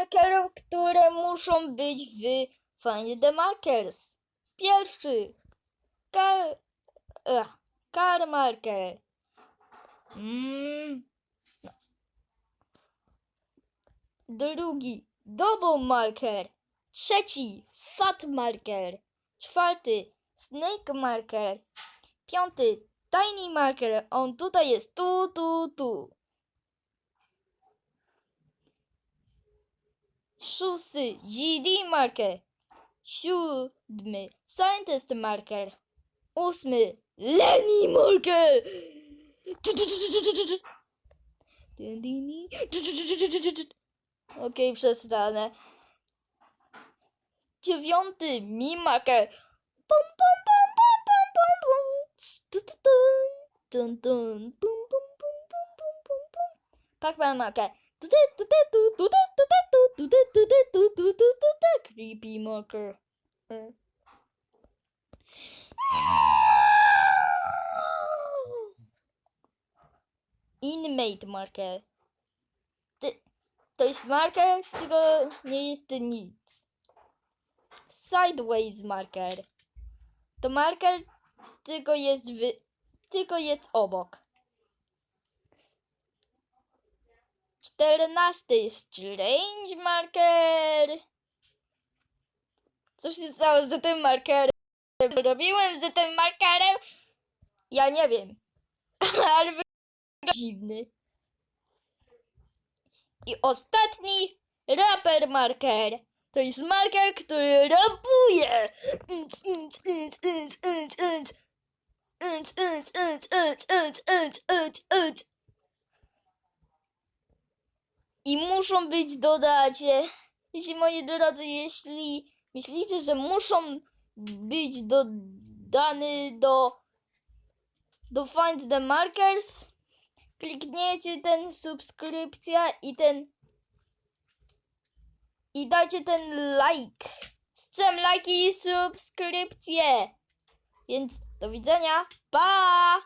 markerów, które muszą być w Find the Markers. Pierwszy. Car, car marker. Mm. Drugi. Double marker. Trzeci. Fat marker. Czwarty. Snake marker. Piąty. Tiny marker. On tutaj jest. Tu, tu, tu. Şusu GD marker. Şu mı? Scientist marker. Osmu Lenny marker. Okej, przeczytane. Dziewiąty mi marker. Pum, pum, pum, pum, pum, pum, pum. Dun, dun, dun, dun, dun, dun, dun, dun. Pac-Man marker. Du, du, du, du, du. Creepy marker. Inmate marker. To jest marker, tylko nie jest nic. Sideways marker. To marker, tylko jest w, tylko jest obok. Czternasty strange marker. Co się stało z tym markerem? Robiłem z tym markerem? Ja nie wiem. Ale wy- dziwny. I ostatni raper marker. To jest marker, który rapuje. I muszą być dodacie. Jeśli moi drodzy, jeśli myślicie, że muszą być dodane do do Find the Markers, klikniecie ten subskrypcja i ten i dajcie ten like. Chcę lajki i subskrypcje. Więc do widzenia. Pa!